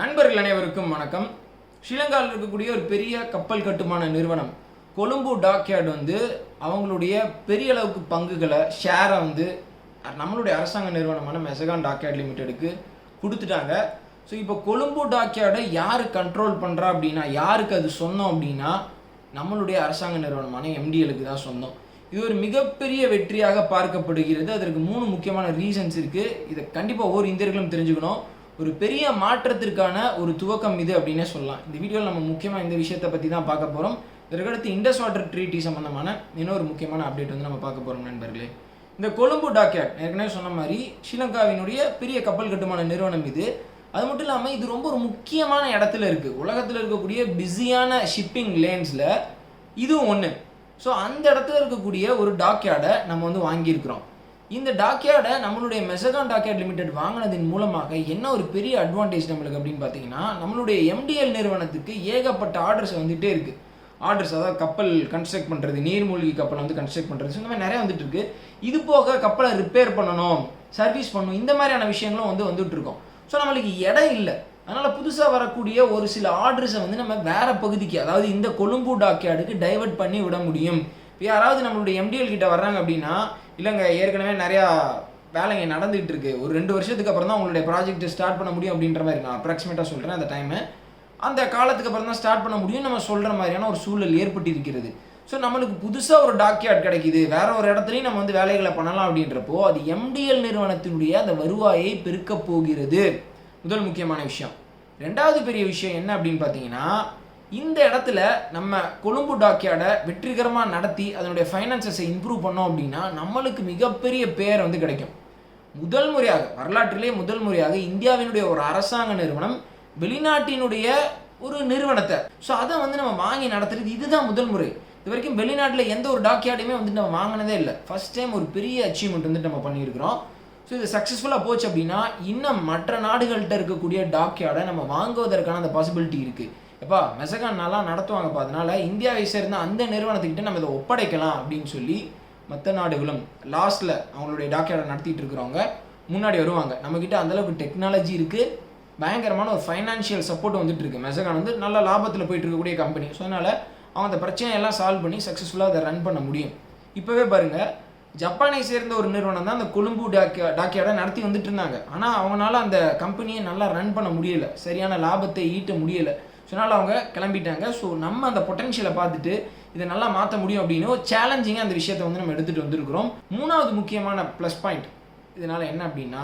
நண்பர்கள் அனைவருக்கும் வணக்கம். ஸ்ரீலங்காவில் இருக்கக்கூடிய ஒரு பெரிய கப்பல் கட்டுமான நிறுவனம் கொழும்பு டாக்யார்டு வந்து அவங்களுடைய பெரிய அளவுக்கு பங்குகளை ஷேரை வந்து நம்மளுடைய அரசாங்க நிறுவனமான மெசகான் டாக்யார்ட் லிமிடெடுக்கு கொடுத்துட்டாங்க. ஸோ இப்போ கொழும்பு டாக்யார்டை யார் கண்ட்ரோல் பண்ணுறா அப்படின்னா யாருக்கு அது சொன்னோம் அப்படின்னா நம்மளுடைய அரசாங்க நிறுவனமான எம்டிஎலுக்கு தான் சொந்தம். இது ஒரு மிகப்பெரிய வெற்றியாக பார்க்கப்படுகிறது. அதற்கு மூணு முக்கியமான ரீசன்ஸ் இருக்குது இதை கண்டிப்பாக ஒவ்வொரு இந்தியர்களும் தெரிஞ்சுக்கணும். ஒரு பெரிய மாற்றத்திற்கான ஒரு துவக்கம் இது அப்படின்னே சொல்லலாம். இந்த வீடியோவில் நம்ம முக்கியமாக இந்த விஷயத்தை பற்றி தான் பார்க்க போகிறோம் இதற்கடுத்து இண்டஸ் வாட்டர் ட்ரீட்டி சம்மந்தமான இன்னொரு முக்கியமான அப்டேட் வந்து நம்ம பார்க்க போகிறோம் நண்பர்களே. இந்த கொழும்பு டாக்யார்ட் ஏற்கனவே சொன்ன மாதிரி ஸ்ரீலங்காவினுடைய பெரிய கப்பல் கட்டுமான நிறுவனம் இது. அது மட்டும் இல்லாமல் இது ரொம்ப ஒரு முக்கியமான இடத்துல இருக்குது உலகத்தில் இருக்கக்கூடிய பிஸியான ஷிப்பிங் லேன்ஸில் இதுவும் ஒன்று ஸோ அந்த இடத்துல இருக்கக்கூடிய ஒரு டாக்யார்டை நம்ம வந்து வாங்கியிருக்கிறோம். இந்த டாக்யார்டை நம்மளுடைய மெசகான் டாக்யார்ட் லிமிடெட் வாங்கினதின் மூலமாக என்ன ஒரு பெரிய அட்வான்டேஜ் நம்மளுக்கு அப்படின்னு பார்த்தீங்கன்னா நம்மளுடைய எம்டிஎல் நிறுவனத்துக்கு ஏகப்பட்ட ஆர்டர்ஸ் வந்துகிட்டே இருக்குது ஆர்டர்ஸ் அதாவது கப்பல் கன்ஸ்ட்ரக்ட் பண்ணுறது நீர்மூழ்கி கப்பலை வந்து கன்ஸ்ட்ரக்ட் பண்ணுறது இந்த மாதிரி நிறைய வந்துட்டு இருக்கு. இது போக கப்பலை ரிப்பேர் பண்ணணும் சர்வீஸ் பண்ணணும் இந்த மாதிரியான விஷயங்களும் வந்து வந்துட்டு இருக்கோம். ஸோ நம்மளுக்கு இடம் இல்லை. அதனால் புதுசாக வரக்கூடிய ஒரு சில ஆர்டர்ஸை வந்து நம்ம வேறு பகுதிக்கு அதாவது இந்த கொழும்பு டாக்யார்டுக்கு டைவர்ட் பண்ணி விட முடியும். இப்போ யாராவது நம்மளுடைய எம்டிஎல் கிட்ட வர்றாங்க அப்படின்னா இல்லைங்க ஏற்கனவே நிறையா வேலைங்க நடந்துகிட்டு இருக்கு. ஒரு ரெண்டு வருஷத்துக்கு அப்புறம் தான் உங்களுடைய ப்ராஜெக்ட் ஸ்டார்ட் பண்ண முடியும் அப்படின்ற மாதிரி நான் அப்ராக்சிமேட்டாக சொல்கிறேன் அந்த டைமு அந்த காலத்துக்கு அப்புறம் தான் ஸ்டார்ட் பண்ண முடியும். நம்ம சொல்கிற மாதிரியான ஒரு சூழல் ஏற்பட்டு இருக்கிறது ஸோ நம்மளுக்கு புதுசாக ஒரு டாக்யார்ட் கிடைக்கிது. வேற ஒரு இடத்துலையும் நம்ம வந்து வேலைகளை பண்ணலாம் அப்படின்றப்போ அது எம்டிஎல் நிறுவனத்தினுடைய அந்த வருவாயை பெருக்கப் போகிறது. முதல் முக்கியமான விஷயம். ரெண்டாவது பெரிய விஷயம் என்ன அப்படின்னு பார்த்தீங்கன்னா இந்த இடத்துல நம்ம கொழும்பு டாக்யார்டை வெற்றிகரமாக நடத்தி அதனுடைய ஃபைனான்சஸை இம்ப்ரூவ் பண்ணோம் அப்படின்னா நம்மளுக்கு மிகப்பெரிய பேர் வந்து கிடைக்கும். முதல் முறையாக வரலாற்றிலே முதல் முறையாக இந்தியாவினுடைய ஒரு அரசாங்க நிறுவனம் வெளிநாட்டினுடைய ஒரு நிறுவனத்தை. ஸோ அதை வந்து நம்ம வாங்கி நடத்துறது இதுதான் முதல் முறை. இது வரைக்கும் வெளிநாட்டில் எந்த ஒரு டாக்யார்டையுமே வந்துட்டு நம்ம வாங்கினதே இல்லை. ஃபர்ஸ்ட் டைம் ஒரு பெரிய அச்சீவ்மெண்ட் வந்துட்டு நம்ம பண்ணியிருக்கிறோம். ஸோ இது சக்ஸஸ்ஃபுல்லாக போச்சு அப்படின்னா இன்னும் மற்ற நாடுகள்கிட்ட இருக்கக்கூடிய டாக்யார்டை நம்ம வாங்குவதற்கான அந்த பாசிபிலிட்டி இருக்குது எப்பா மெசகான் நல்லா நடத்துவாங்கப்பா. அதனால இந்தியாவை சேர்ந்த அந்த நிறுவனத்துக்கிட்ட நம்ம இதை ஒப்படைக்கலாம் அப்படின்னு சொல்லி மற்ற நாடுகளும் லாஸ்ட்டில் அவங்களுடைய டாக்கியார்டை நடத்திட்டு இருக்கிறவங்க முன்னாடி வருவாங்க. நம்மக்கிட்ட அந்தளவுக்கு டெக்னாலஜி இருக்குது பயங்கரமான ஒரு ஃபைனான்ஷியல் சப்போர்ட் வந்துட்டு இருக்கு. மெசகான் வந்து நல்ல லாபத்தில் போயிட்டு இருக்கக்கூடிய கம்பெனி ஸோ அதனால் அவங்க அந்த பிரச்சனையெல்லாம் சால்வ் பண்ணி சக்ஸஸ்ஃபுல்லாக அதை ரன் பண்ண முடியும். இப்போவே பாருங்கள் ஜப்பானை சேர்ந்த ஒரு நிறுவனம் தான் அந்த கொழும்பு டாக்கியா டாக்கியாடை நடத்தி வந்துட்டு இருந்தாங்க. ஆனால் அவங்களால அந்த கம்பெனியை நல்லா ரன் பண்ண முடியலை. சரியான லாபத்தை ஈட்ட முடியலை. ஸோ அதனால் அவங்க கிளம்பிட்டாங்க. ஸோ நம்ம அந்த பொட்டன்ஷியலை பார்த்துட்டு இதை நல்லா மாற்ற முடியும் அப்படின்னு ஒரு சேலஞ்சிங்காக அந்த விஷயத்தை வந்து நம்ம எடுத்துகிட்டு வந்திருக்கிறோம். மூணாவது முக்கியமான ப்ளஸ் பாயிண்ட் இதனால் என்ன அப்படின்னா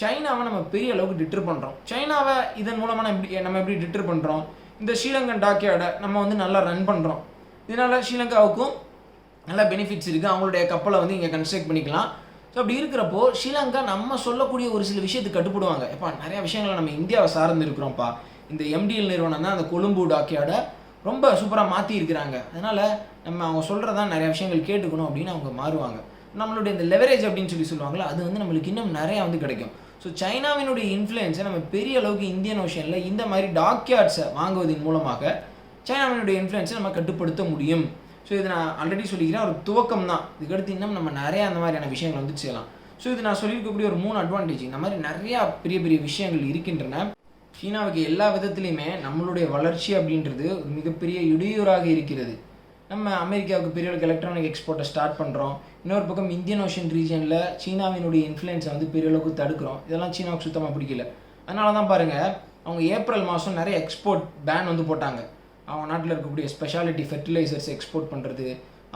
சைனாவை நம்ம பெரிய அளவுக்கு டிட்டர் பண்ணுறோம் சைனாவை இதன் மூலமாக நம்ம எப்படி நம்ம எப்படி டிட்டர் பண்ணுறோம் இந்த ஸ்ரீலங்கன் டாக்கியார்டை நம்ம வந்து நல்லா ரன் பண்ணுறோம் இதனால் ஸ்ரீலங்காவுக்கும் நல்ல பெனிஃபிட்ஸ் இருக்குது அவங்களுடைய கப்பலை வந்து இங்கே கன்ஸ்ட்ரக்ட் பண்ணிக்கலாம். ஸோ அப்படி இருக்கிறப்போ ஸ்ரீலங்கா நம்ம சொல்லக்கூடிய ஒரு சில விஷயத்துக்கு கட்டுப்படுவாங்க. எப்பா நிறையா விஷயங்களை நம்ம இந்தியாவை சார்ந்து இருக்கிறோம்ப்பா இந்த எம்டிஎல் நிறுவனம் தான் அந்த கொழும்பு டாக்கியார்டை ரொம்ப சூப்பராக மாற்றியிருக்கிறாங்க அதனால் நம்ம அவங்க சொல்கிறதான் நிறைய விஷயங்கள் கேட்டுக்கணும் அப்படின்னு அவங்க மாறுவாங்க. நம்மளுடைய இந்த லெவரேஜ் அப்படின்னு சொல்லி சொல்லுவாங்களா அது வந்து நம்மளுக்கு இன்னும் நிறையா வந்து கிடைக்கும். ஸோ சைனாவினுடைய இன்ஃப்ளூயன்ஸை நம்ம பெரிய அளவுக்கு இந்தியன் ஓஷனில் இந்த மாதிரி டாக்யார்ட்ஸை வாங்குவதன் மூலமாக சைனாவினுடைய இன்ஃப்ளூயன்ஸை நம்ம கட்டுப்படுத்த முடியும். ஸோ இது நான் ஆல்ரெடி சொல்லிக்கிறேன் ஒரு துவக்கம் தான். இதுக்கடுத்து இன்னும் நம்ம நிறைய அந்த மாதிரியான விஷயங்கள் வந்து செய்யலாம். ஸோ இது நான் சொல்லியிருக்கக்கூடிய ஒரு மூணு அட்வான்டேஜ் இந்த மாதிரி நிறையா பெரிய பெரிய விஷயங்கள் இருக்கின்றன. சீனாவுக்கு எல்லா விதத்துலையுமே நம்மளுடைய வளர்ச்சி அப்படின்றது ஒரு மிகப்பெரிய இடையூறாக இருக்கிறது. நம்ம அமெரிக்காவுக்கு பெரிய அளவுக்கு எலக்ட்ரானிக் எக்ஸ்போர்ட்டை ஸ்டார்ட் பண்ணுறோம் இன்னொரு பக்கம் இந்தியன் ஓஷன் ரீஜனில் சீனாவினுடைய இன்ஃப்ளூயன்ஸை வந்து பெரிய அளவுக்கு தடுக்கிறோம். இதெல்லாம் சீனாவுக்கு சுத்தமாக பிடிக்கல. அதனால தான் பாருங்கள் அவங்க ஏப்ரல் மாதம் நிறைய எக்ஸ்போர்ட் பேன் வந்து போட்டாங்க. அவங்க நாட்டில் இருக்கக்கூடிய ஸ்பெஷாலிட்டி ஃபெர்டிலைசர்ஸ் எக்ஸ்போர்ட் பண்ணுறது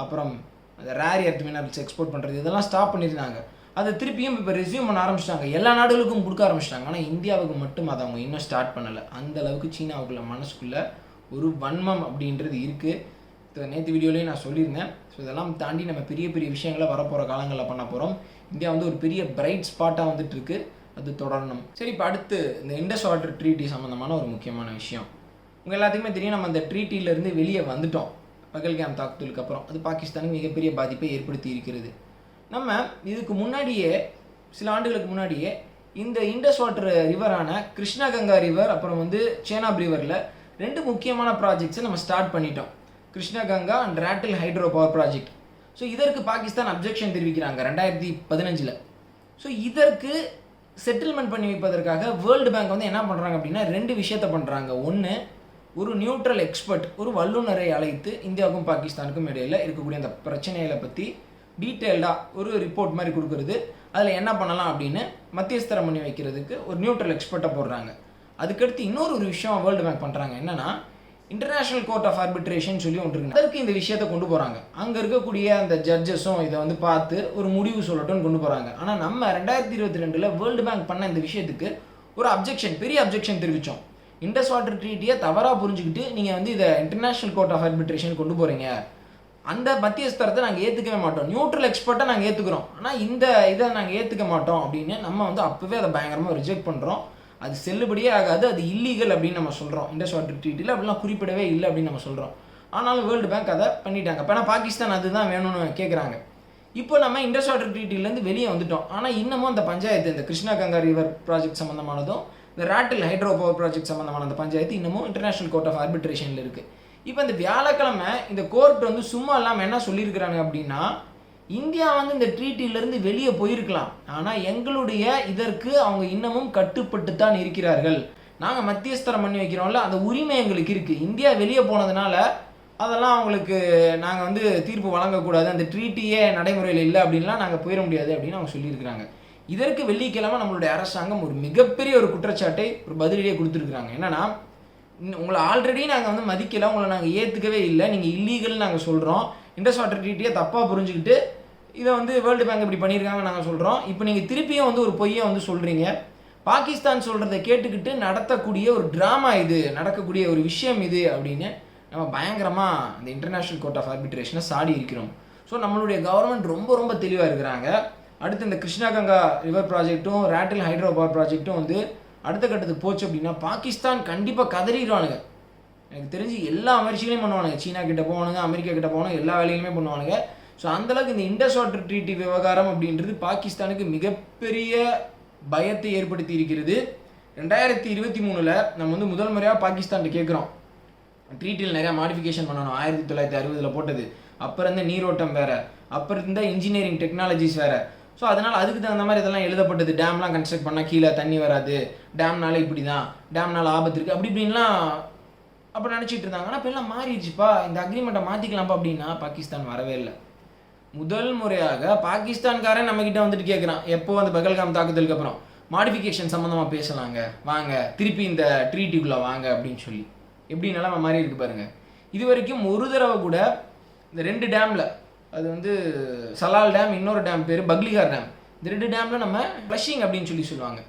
அப்புறம் அந்த ரேர் எர்த் மினரல்ஸ் எக்ஸ்போர்ட் பண்ணுறது இதெல்லாம் ஸ்டாப் பண்ணியிருந்தாங்க அதை திருப்பியும் இப்போ ரெஸ்யூம் பண்ண ஆரம்பிச்சிட்டாங்க. எல்லா நாடுகளுக்கும் கொடுக்க ஆரம்பிச்சிட்டாங்க. ஆனால் இந்தியாவுக்கு மட்டும் அதை அவங்க இன்னும் ஸ்டார்ட் பண்ணலை. அந்த அளவுக்கு சீனாவுக்குள்ள மனசுக்குள்ள ஒரு வன்மம் அப்படின்றது இருக்குது நேற்று வீடியோலேயும் நான் சொல்லியிருந்தேன். ஸோ இதெல்லாம் தாண்டி நம்ம பெரிய பெரிய விஷயங்களை வரப்போகிற காலங்களில் பண்ண போகிறோம் இந்தியா வந்து ஒரு பெரிய பிரைட் ஸ்பாட்டாக வந்துட்டுருக்கு அது தொடரணும். சரி இப்போ அடுத்து இந்த இண்டஸ் வாட்டர் ட்ரீட்டி சம்மந்தமான ஒரு முக்கியமான விஷயம். உங்கள் எல்லாத்துக்குமே தெரியும் நம்ம அந்த ட்ரீட்டிலேருந்து வெளியே வந்துட்டோம். பகல்காம் தாக்குதலுக்கு அப்புறம். அது பாகிஸ்தானுக்கு மிகப்பெரிய பாதிப்பை ஏற்படுத்தி இருக்கிறது. நம்ம இதுக்கு முன்னாடியே சில ஆண்டுகளுக்கு முன்னாடியே இந்த இண்டஸ் வாட்டர் ரிவரான கிருஷ்ணா கங்கா ரிவர் அப்புறம் வந்து சேனாப் ரிவரில் ரெண்டு முக்கியமான ப்ராஜெக்ட்ஸை நம்ம ஸ்டார்ட் பண்ணிட்டோம். Krishna Ganga and Ratle hydro power project so இதற்கு பாகிஸ்தான் அப்ஜெக்ஷன் தெரிவிக்கிறாங்க ரெண்டாயிரத்தி பதினஞ்சில். ஸோ இதற்கு செட்டில்மெண்ட் பண்ணி வைப்பதற்காக வேர்ல்டு பேங்க் வந்து என்ன பண்ணுறாங்க அப்படின்னா ரெண்டு விஷயத்த பண்ணுறாங்க ஒன்று ஒரு நியூட்ரல் எக்ஸ்பர்ட் ஒரு வல்லுநரை அழைத்து இந்தியாவுக்கும் பாகிஸ்தானுக்கும் இடையில இருக்கக்கூடிய அந்த பிரச்சனைகளை பற்றி டீட்டெயில்டாக ஒரு ரிப்போர்ட் மாதிரி கொடுக்குறது. அதில் என்ன பண்ணலாம் அப்படின்னு மத்தியஸ்தரம் பண்ணி வைக்கிறதுக்கு ஒரு நியூட்ரல் எக்ஸ்பர்ட்டை போடுறாங்க. அதுக்கடுத்து இன்னொரு ஒரு விஷயம் வேர்ல்டு பேங்க் பண்ணுறாங்க என்னன்னா இன்டர்நேஷ்னல் கோர்ட் ஆஃப் ஆர்பிட்ரேஷன் சொல்லி ஒன்று இருக்கு. அதற்கு இந்த விஷயத்தை கொண்டு போகிறாங்க அங்கே இருக்கக்கூடிய அந்த ஜட்ஜஸும் இதை வந்து பார்த்து ஒரு முடிவு சொல்லட்டும்னு கொண்டு போகிறாங்க ஆனால் நம்ம ரெண்டாயிரத்தி இருபத்தி ரெண்டில் வேர்ல்டு பேங்க் பண்ண இந்த விஷயத்துக்கு ஒரு அப்ஜெக்ஷன் பெரிய அப்ஜெக்ஷன் தெரிவித்தோம் இண்டஸ் வாட்டர் ட்ரீட்டியை தவறாக புரிஞ்சுக்கிட்டு நீங்கள் வந்து இதை இன்டர்நேஷ்னல் கோர்ட் ஆஃப் ஆர்பிட்ரேஷன் கொண்டு போகிறீங்க அந்த மத்தியஸ்தரத்தை நாங்கள் ஏற்றுக்கவே மாட்டோம். நியூட்ரல் எக்ஸ்பர்ட்டை நாங்கள் ஏற்றுக்கிறோம் ஆனால் இந்த இதை நாங்கள் ஏற்றுக்க மாட்டோம் அப்படின்னு நம்ம வந்து அப்போவே அதை பயங்கரமாக ரிஜெக்ட் பண்ணுறோம் அது செல்லுபடியே ஆகாது அது இல்லீகல் அப்படின்னு நம்ம சொல்கிறோம் இண்டஸ் வாட்டர் ட்ரீட்டில் அப்படிலாம் குறிப்பிடவே இல்லை அப்படின்னு நம்ம சொல்கிறோம் ஆனாலும் வேர்ல்டு பேங்க் அதை பண்ணிட்டாங்க. இப்போ ஆனால் பாகிஸ்தான் அதுதான் வேணும்னு கேட்குறாங்க இப்போ நம்ம இண்டஸ் வாட்டர் ட்ரீட்டிலேருந்து வெளியே வந்துட்டோம். ஆனால் இன்னமும் அந்த பஞ்சாயத்து இந்த கிருஷ்ணா கங்கா ரிவர் ப்ராஜெக்ட் சம்மந்தமானதும் இந்த ராட்டில் ஹைட்ரோ பவர் ப்ராஜெக்ட் சம்மந்தமான அந்த பஞ்சாயத்து இன்னமும் இன்டர்நேஷனல் கோர்ட் ஆஃப் ஆர்பிட்ரேஷனில் இருக்குது இப்போ இந்த வியாழக்கிழமை இந்த கோர்ட் வந்து சும்மா இல்லாமல் என்ன சொல்லியிருக்கிறாங்க அப்படின்னா இந்தியா வந்து இந்த ட்ரீட்டிலிருந்து வெளியே போயிருக்கலாம். ஆனால் எங்களுடைய இதற்கு அவங்க இன்னமும் கட்டுப்பட்டு தான் இருக்கிறார்கள். நாங்கள் மத்தியஸ்தரம் பண்ணி வைக்கிறோம்ல அந்த உரிமை எங்களுக்கு இருக்குது இந்தியா வெளியே போனதுனால அதெல்லாம் அவங்களுக்கு நாங்கள் வந்து தீர்ப்பு வழங்கக்கூடாது. அந்த ட்ரீட்டியே நடைமுறையில் இல்லை அப்படின்லாம் நாங்கள் போயிட முடியாது அப்படின்னு அவங்க சொல்லியிருக்கிறாங்க. இதற்கு வெள்ளிக்கிழமை நம்மளுடைய அரசாங்கம் ஒரு மிகப்பெரிய ஒரு குற்றச்சாட்டை ஒரு பதிலடியை கொடுத்துருக்குறாங்க. என்னன்னா உங்களை ஆல்ரெடி நாங்கள் வந்து மதிக்கலை உங்களை நாங்கள் ஏற்றுக்கவே இல்லை. நீங்கள் இல்லீகல் நாங்கள் சொல்கிறோம் இண்டஸ் வாட்டர் ட்ரீட்டியை தப்பாக புரிஞ்சுக்கிட்டு இதை வந்து வேர்ல்டு பேங்க் இப்படி பண்ணியிருக்காங்க நாங்கள் சொல்கிறோம் இப்போ நீங்கள் திருப்பியும் வந்து ஒரு பொய்யை வந்து சொல்கிறீங்க பாகிஸ்தான் சொல்கிறத கேட்டுக்கிட்டு நடத்தக்கூடிய ஒரு ட்ராமா இது நடக்கக்கூடிய ஒரு விஷயம் இது அப்படின்னு நம்ம பயங்கரமாக அந்த இன்டர்நேஷ்னல் கோர்ட் ஆஃப் ஆர்பிட்ரேஷனை சாடி இருக்கிறோம். ஸோ நம்மளுடைய கவர்மெண்ட் ரொம்ப ரொம்ப தெளிவாக இருக்கிறாங்க. அடுத்து இந்த கிருஷ்ணா கங்கா ரிவர் ப்ராஜெக்ட்டும் ரேட்டில் ஹைட்ரோ பவர் ப்ராஜெக்ட்டும் வந்து அடுத்த கட்டத்துக்கு போச்சு அப்படின்னா பாகிஸ்தான் கண்டிப்பாக கதறிடுவானுங்க. எனக்கு தெரிஞ்சு எல்லா முயற்சிகளையும் பண்ணுவானுங்க. சீனா கிட்ட போவானுங்க அமெரிக்கா கிட்ட போவானுங்க எல்லா வேலைகளுமே பண்ணுவானுங்க. ஸோ அந்தளவுக்கு இந்த இண்டஸ் வாட்டர் ட்ரீட்டி விவகாரம் அப்படின்றது பாகிஸ்தானுக்கு மிகப்பெரிய பயத்தை ஏற்படுத்தி இருக்கிறது. ரெண்டாயிரத்தி இருபத்தி மூணில் நம்ம வந்து முதல் முறையாக பாகிஸ்தான்கிட்ட கேட்குறோம் ட்ரீட்டில் நிறையா மாடிஃபிகேஷன் பண்ணணும். ஆயிரத்தி தொள்ளாயிரத்தி அறுபதில் போட்டது. அப்புறம் இருந்த நீரோட்டம் வேறு. அப்புறம் இருந்த இன்ஜினியரிங் டெக்னாலஜிஸ் வேறு. ஸோ அதனால் அதுக்கு தகுந்த மாதிரி இதெல்லாம் எழுதப்பட்டது. டேம்லாம் கன்ஸ்ட்ரக்ட் பண்ணால் கீழே தண்ணி வராது. டேம்னால இப்படி தான் டேம்னால ஆபத்து இருக்குது அப்படி இப்படின்லாம் அப்போ நினச்சிட்டு இருந்தாங்க. ஆனால் இப்போ எல்லாம் மாறிடுச்சுப்பா. இந்த அக்ரிமெண்ட்டை மாற்றிக்கலாம்ப்பா அப்படின்னா பாகிஸ்தான் வரவே இல்லை. முதல் முறையாக பாகிஸ்தான்காரன் நம்மக்கிட்ட வந்துட்டு கேட்குறான் எப்போ அந்த பகல்காம் தாக்குதலுக்கு அப்புறம்? மாடிஃபிகேஷன் சம்மந்தமாக பேசலாங்க. வாங்க. திருப்பி இந்த ட்ரீட்டிக்குள்ளே வாங்க அப்படின்னு சொல்லி. எப்படி நிலமை மாறி இருக்கு பாருங்கள் இது வரைக்கும் ஒரு தடவை கூட இந்த ரெண்டு டேமில் அது வந்து சலால் டேம் இன்னொரு டேம் பேர் பக்லிகார் டேம். இந்த ரெண்டு டேமில் நம்ம ஃப்ளஷிங் அப்படின்னு சொல்லி சொல்லுவாங்க.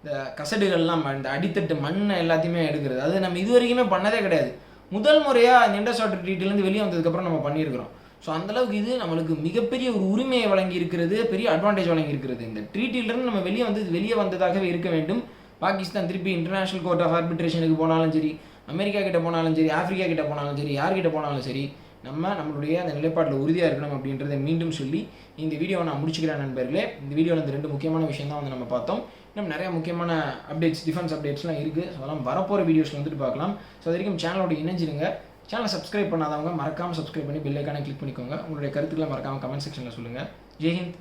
இந்த கசடுகள்லாம் இந்த அடித்தட்டு மண்ணை எல்லாத்தையுமே எடுக்கிறது. அது நம்ம இது வரைக்குமே பண்ணதே கிடையாது. முதல் முறையாக இந்த இண்டஸ் வாட்டர் ட்ரீட்டிலேருந்து வெளியே வந்ததுக்கப்புறம் நம்ம பண்ணியிருக்கிறோம். ஸோ அந்தளவுக்கு இது நம்மளுக்கு மிகப்பெரிய ஒரு உரிமையை வழங்கி இருக்கிறது பெரிய அட்வான்டேஜ் வழங்கி இருக்கிறது இந்த ட்ரீட்டிலிருந்து நம்ம வெளியே வந்து வெளியே வந்ததாகவே இருக்க வேண்டும். பாகிஸ்தான் திருப்பி இன்டர்நேஷனல் கோர்ட் ஆஃப் ஆர்பிட்ரேஷனுக்கு போனாலும் சரி அமெரிக்கா கிட்ட போனாலும் சரி ஆஃப்ரிக்கா கிட்ட போனாலும் சரி யார்கிட்ட போனாலும் சரி நம்ம நம்மளுடைய அந்த நிலைப்பாட்டில் உறுதியாக இருக்கணும் அப்படின்றத மீண்டும் சொல்லி இந்த வீடியோவை நான் முடிச்சுக்கிறேன் நண்பர்களே. இந்த வீடியோவில் இந்த ரெண்டு முக்கியமான விஷயம் தான் வந்து நம்ம பார்த்தோம். இன்னும் நிறைய முக்கியமான அப்டேட்ஸ் டிஃபென்ஸ் அப்டேட்ஸ்லாம் இருக்குது ஸோ அதெல்லாம் வரப்போகிற வீடியோஸில் வந்துட்டு பார்க்கலாம். ஸோ அது வரைக்கும் சேனலோட இணைஞ்சிருங்க. சேனலை சப்ஸ்கிரைப் பண்ணாதவங்க மறக்காமல் சப்ஸ்கிரைப் பண்ணி பெல் கிளிக் பண்ணிக்கோங்க. உங்களுடைய கருத்துக்களை மறக்காமல் கமெண்ட் செக்ஷனில் சொல்லுங்கள் ஜெய்ஹிந்த்